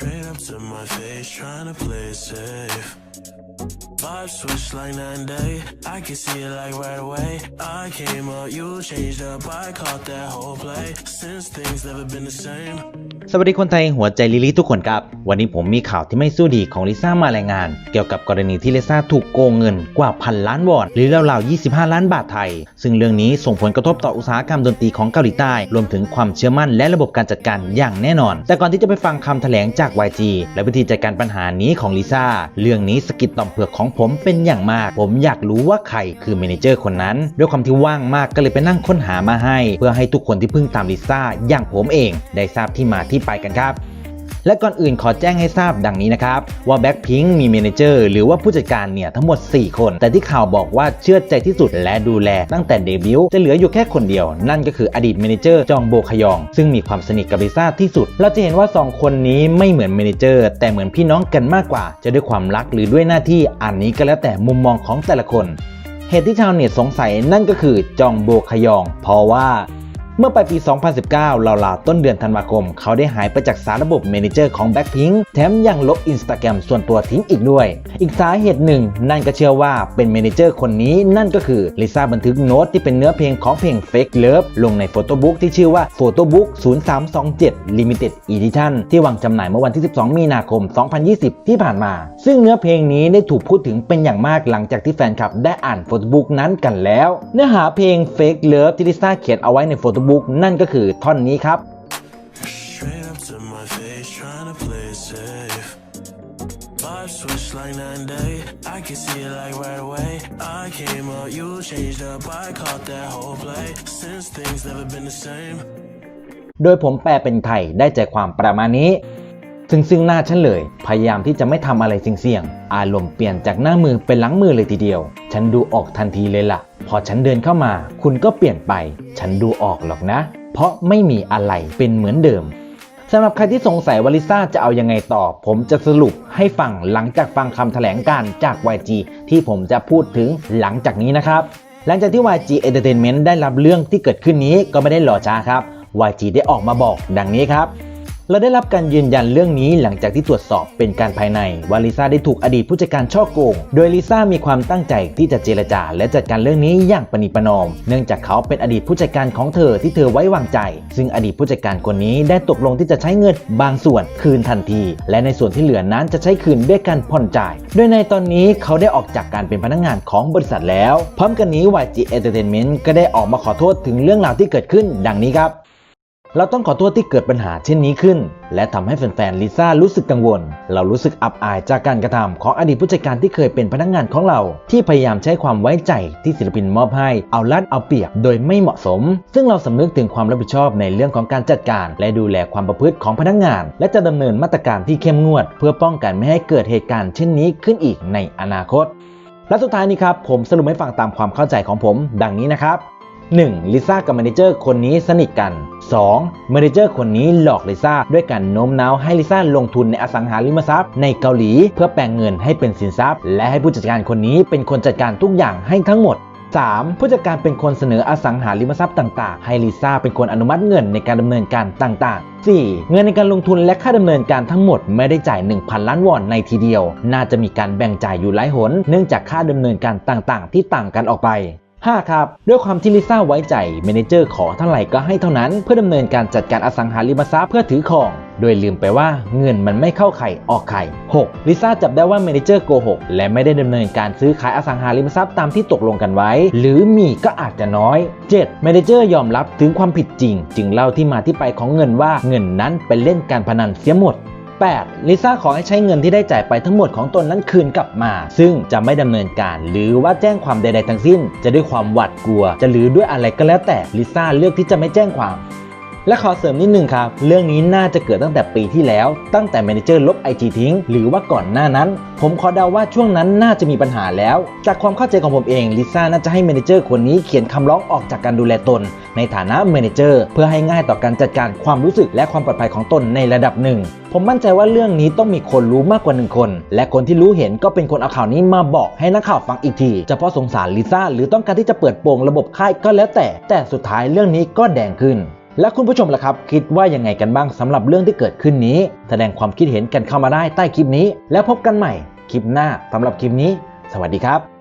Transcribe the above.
Straight up to my face, trying to play safe. Vibe switch like nine day. I can see it like right away. I came up, you changed up. I caught that whole play. Since things never been the same. สวัสดีคนไทยหัวใจลิลิทุกคนครับ วันนี้ผมมีข่าวที่ไม่สู้ดีของลิซ่ามารายงาน เกี่ยวกับกรณีที่ลิซ่าถูกโกงเงินกว่าพันล้านวอน หรือราวๆ 25 ล้านบาทไทย ซึ่งเรื่องนี้ส่งผลกระทบต่ออุตสาหกรรมดนตรีของเกาหลีใต้ รวมถึงความเชื่อมั่นและระบบการจัดการอย่างแน่นอน แต่ก่อนที่จะไปฟังคำแถลงจาก YG และวิธีจัดการปัญหานี้ของลิซ่าเรื่องนี้สกิดต่อมเผือกของผมเป็นอย่างมาก ผมอยากรู้ว่าใครคือเมนเจอร์คนนั้น ด้วยความที่ว่างมากก็เลยไปนั่งค้นหามาให้ เพื่อให้ทุกคนที่เพิ่งตามลิซ่าอย่างผมเอง ได้ทราบที่มาที่ไปกันครับ และก่อนอื่นขอแจ้งให้ทราบดังนี้นะครับ ว่า Blackpink มีเมนเจอร์หรือว่าผู้จัดการเนี่ยทั้งหมด 4 คน แต่ที่ข่าวบอกว่าเชื่อใจที่สุดและดูแลตั้งแต่เดบิวต์จะเหลืออยู่แค่คนเดียว นั่นก็คืออดีตเมนเจอร์จองโบคยอง ซึ่งมีความสนิทกับลิซ่าที่สุด เราจะเห็นว่า 2 คนนี้ไม่เหมือนเมนเจอร์แต่เหมือนพี่น้องกันมากกว่า จะด้วยความรักหรือด้วยหน้าที่อันนี้ก็แล้วแต่มุมมองของแต่ละคน เหตุที่ชาวเน็ตสงสัยนั่นก็คือจองโบคยอง เพราะว่า เมื่อปลายปี 2019ราวๆต้นเดือนธันวาคม เขาได้หายไปจากสารระบบเมนเจอร์ของ Blackpink แถมยังลบ Instagram ส่วนตัวทิ้งอีกด้วย อีกสาเหตุหนึ่ง นั่นก็เชื่อว่าเป็นเมนเจอร์คนนี้นั่นก็คือลิซ่าบันทึกโน้ตที่เป็นเนื้อเพลงของเพลง Fake Love ลงในโฟโต้บุ๊กที่ชื่อว่า Photobook 0327 Limited Edition ที่วางจำหน่ายเมื่อวันที่ 12 มีนาคม 2020 ที่ผ่านมา ซึ่งเนื้อเพลงนี้ได้ถูกพูดถึงเป็นอย่างมากหลังจากที่แฟนคลับได้อ่านโฟโต้บุ๊กนั้นกันแล้ว เนื้อหาเพลง Fake Love ที่ลิซ่าเขียนเอาไว้ในโฟโต้บุ๊กนั่นก็คือท่อนนี้ครับ Straight up to my face, trying to play it safe. Vibe switch like nine day. I can see it like right away. I came up, you changed up. I caught that whole play. Since things never been the same. โดยผมแปลเป็นไทยได้ใจความประมาณนี้ ซึ่งซึ่งหน้าฉันเลย พยายามที่จะไม่ทำอะไรเสี่ยงๆ อารมณ์เปลี่ยนจากหน้ามือเป็นหลังมือเลยทีเดียว ฉันดูออกทันทีเลยล่ะ พอฉันเดินเข้ามา คุณก็เปลี่ยนไป ฉันดูออกหรอกนะ เพราะไม่มีอะไรเป็นเหมือนเดิมสำหรับใครที่สงสัยว่าลิซ่าจะเอายังไงต่อ ผมจะสรุปให้ฟังหลังจากฟังคำแถลงการจาก YG ที่ผมจะพูดถึงหลังจากนี้นะครับ หลังจากที่ YG Entertainment ได้รับเรื่องที่เกิดขึ้นนี้ก็ไม่ได้รอช้าครับ YG ได้ออกมาบอกดังนี้ครับ เราได้รับการยืนยันเรื่องนี้หลังจากที่ตรวจสอบเป็นการภายในว่าลิซ่าได้ถูกอดีตผู้จัดการช่อโกง โดยลิซ่ามีความตั้งใจที่จะเจรจา และจัดการเรื่องนี้อย่างประนีประนอม เนื่องจากเขาเป็นอดีตผู้จัดการของเธอที่เธอไว้วางใจ ซึ่งอดีตผู้จัดการคนนี้ได้ตกลงที่จะใช้เงินบางส่วนคืนทันที และในส่วนที่เหลือนั้นจะใช้คืนด้วยการผ่อนจ่าย โดยในตอนนี้เขาได้ออกจากการเป็นพนักงานของบริษัทแล้ว พร้อมกันนี้ YG Entertainment ก็ได้ออกมาขอโทษถึงเรื่องราวที่เกิดขึ้น ดังนี้ครับ เราต้องขอโทษที่เกิดปัญหาเช่นนี้ขึ้น และทำให้แฟนๆลิซ่ารู้สึกกังวล เรารู้สึกอับอายจากการกระทำของอดีตผู้จัดการที่เคยเป็นพนักงานของเรา ที่พยายามใช้ความไว้ใจที่ศิลปินมอบให้ เอาลัดเอาเปรียบโดยไม่เหมาะสม ซึ่งเราสำนึกถึงความรับผิดชอบในเรื่องของการจัดการ และดูแลความประพฤติของพนักงาน และจะดำเนินมาตรการที่เข้มงวด เพื่อป้องกันไม่ให้เกิดเหตุการณ์เช่นนี้ขึ้นอีกในอนาคต และสุดท้ายนี้ครับผมสรุปให้ฟังตามความเข้าใจของผม ดังนี้นะครับ 1. ลิซ่ากับแมเนเจอร์คนนี้สนิทกัน 2. แมเนเจอร์คนนี้หลอกลิซ่าด้วยการโน้มน้าวให้ลิซ่าลงทุนในอสังหาริมทรัพย์ในเกาหลีเพื่อแปลงเงินให้เป็นสินทรัพย์ และให้ผู้จัดการคนนี้เป็นคนจัดการทุกอย่างให้ทั้งหมด 3. ผู้จัดการเป็นคนเสนออสังหาริมทรัพย์ต่าง ๆ ให้ลิซ่าเป็นคนอนุมัติเงินในการดำเนินการต่าง ๆ 4. เงินในการลงทุนและค่าดำเนินการทั้งหมดไม่ได้จ่าย 1,000 ล้านวอนในทีเดียว น่าจะมีการแบ่งจ่ายอยู่หลายหน เนื่องจากค่าดำเนินการต่าง ๆ ที่ต่างกันออกไป 5. ครับด้วยความที่ลิซ่าไว้ใจเมเนเจอร์ขอเท่าไหร่ก็ให้เท่านั้น เพื่อดำเนินการจัดการอสังหาริมทรัพย์เพื่อถือของ โดยลืมไปว่าเงินมันไม่เข้าไข่ออกไข่ 6. ลิซ่าจับได้ว่าเมเนเจอร์โกหกและไม่ได้ดำเนินการซื้อขายอสังหาริมทรัพย์ตามที่ตกลงกันไว้ หรือมีก็อาจจะน้อย 7. เมเนเจอร์ยอมรับถึงความผิดจริง จึงเล่าที่มาที่ไปของเงินว่าเงินนั้นเป็นเล่นการพนันเสียหมด 8. ลิซ่าขอให้ใช้เงินที่ได้จ่ายไปทั้งหมดของตนนั้นคืนกลับมา ซึ่งจะไม่ดำเนินการ หรือว่าแจ้งความใด ๆ ทั้งสิ้น จะด้วยความหวาดกลัว จะหรือด้วยอะไรก็แล้วแต่ลิซ่าเลือกที่จะไม่แจ้งความ และขอเสริมนิดนึงครับ เรื่องนี้น่าจะเกิดตั้งแต่ปีที่แล้ว ตั้งแต่แมเนเจอร์ลบไอจีทิ้ง หรือว่าก่อนหน้านั้น ผมขอเดาว่าช่วงนั้นน่าจะมีปัญหาแล้ว จากความเข้าใจของผมเองลิซ่าน่าจะให้แมเนเจอร์คนนี้เขียนคำร้องออกจากการดูแลตน ในฐานะแมเนเจอร์เพื่อให้ง่ายต่อการจัดการความรู้สึกและความปลอดภัยของตนในระดับหนึ่งผมมั่นใจว่าเรื่องนี้ต้องมีคนรู้มากกว่าหนึ่งคน และคนที่รู้เห็นก็เป็นคนเอาข่าวนี้มาบอกให้นักข่าวฟังอีกทีจะเพราะสงสารลิซ่าหรือต้องการที่จะเปิดโปงระบบค่ายก็แล้วแต่ แต่สุดท้ายเรื่องนี้ก็แดงขึ้น และคุณผู้ชมล่ะครับ คิดว่ายังไงกันบ้างสำหรับเรื่องที่เกิดขึ้นนี้ แสดงความคิดเห็นกันเข้ามาได้ใต้คลิปนี้ แล้วพบกันใหม่คลิปหน้าสำหรับคลิปนี้ สวัสดีครับ